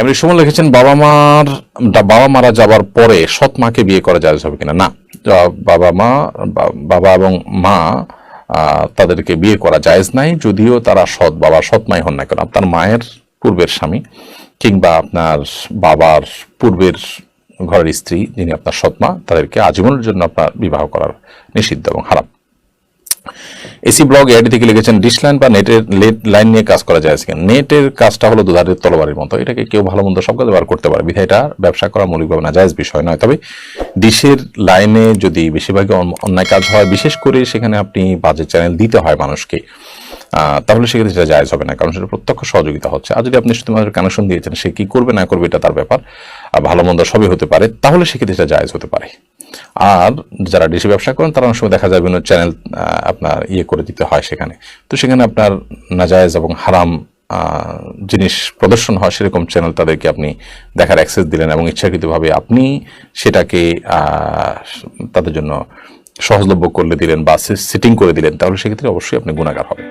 এমনি সুমন লিখেছেন, বাবা মার বাবা মারা যাবার পরে সৎ মাকে বিয়ে করা যায় হবে কিনা? না বাবা মা বাবা এবং মা তাদেরকে বিয়ে করা জায়েজ নাই, যদিও তারা সৎ, বাবা সৎ মাই হন না কেন। আপনার মায়ের পূর্বের স্বামী কিংবা আপনার বাবার পূর্বের ঘরের স্ত্রী, যিনি আপনার সৎ মা, তাদেরকে আজীবনের জন্য আপনার বিবাহ করার নিষিদ্ধ এবং হারাম। এসি ব্লগ এআইডি থেকে লিখেছেন, ডিশ লাইন বা নেটের লাইন নিয়ে কাজ করা যায় কিনা নেটের কাজটা হলো দুধারের তলবারের মতো। এটাকে কেউ ভালো মন্দ সব কাজে ব্যবহার করতে পারে বিধায় এটা ব্যবসা করা মৌলিকভাবে না, জায়জ বিষয় নয়। তবে ডিশের লাইনে যদি বেশিরভাগই অন্যায় কাজ হয়, বিশেষ করে সেখানে আপনি বাজে চ্যানেল দিতে হয় মানুষকে তাহলে সেক্ষেত্রে সেটা জায়জ হবে না, কারণ সেটা প্রত্যক্ষ সহযোগিতা হচ্ছে। আর যদি আপনি শুধুমাত্র কানেকশন দিয়েছেন, সে কি করবে না করবে এটা তার ব্যাপার, আর ভালো মন্দ সবই হতে পারে, তাহলে সেক্ষেত্রে সেটা জায়জ হতে পারে। আর যারা ডিসি ব্যবসা করেন, তারা অনেক সময় দেখা যায় বিভিন্ন চ্যানেল আপনার ইয়ে করে দিতে হয় সেখানে। তো সেখানে আপনার নাজায়েজ এবং হারাম জিনিস প্রদর্শন হয় সেরকম চ্যানেল তাদেরকে আপনি দেখার অ্যাক্সেস দিলেন এবং ইচ্ছাকৃতভাবে আপনি সেটাকে তাদের জন্য সহজলভ্য করলে দিলেন বা সিটিং করে দিলেন, তাহলে সেক্ষেত্রে অবশ্যই আপনি গুণাগার হবেন।